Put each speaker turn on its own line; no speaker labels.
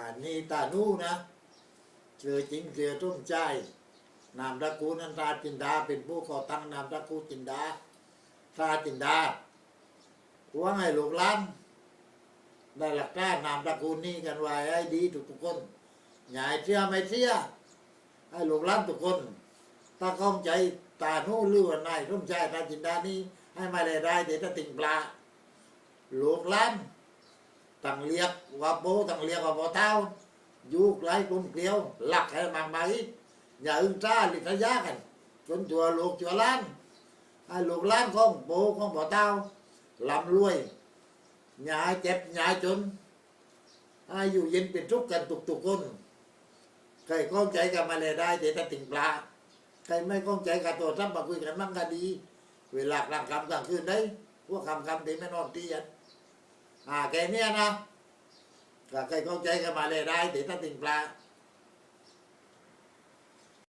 านี่ตานูนะเจอจริงเจอต้มใจ นามตะกูนันตาจินดา เป็นผู้ก่อตั้งนามตะกูจินดาตาจินดาหว่าให้ลูกหลานได้หลักกานามตะกูนี้กันไว้ให้ดีทุกคนอย่าให้เชื่อไม่เชื่อให้ลูกหลานทุกคนถ้าเข้าใจตาโน้หรือว่านายร่มใจตาจินดานี้ให้มาได้ได้เดี๋ยวจะติ่งปลาลูกหลาน ตั้งเรียกว่าโบตั้งเรียกว่าโบเท้าอยู่ไกลกลมเกลียวหลักให้มากมายอย่าอึ้งจ้าลิทยากันจนจัวลูกจัวล้านให้ลูกล้านของโบของโบเท้าลำรวยอย่าเจ็บอย่าจนให้อยู่เย็นเป็นทุกข์กันทุกๆคนใครเข้าใจกันมาเลยได้เดี๋ยวจะติ่งปลาใครไม่เข้าใจกับตัวซ้ำมาคุยกันมั่งก็ดี เวลากลางคำกลางคืนได้พวกคำคำที่ไม่นอนตีกัน อ่าแกเนี้ยนะก็ใครเข้า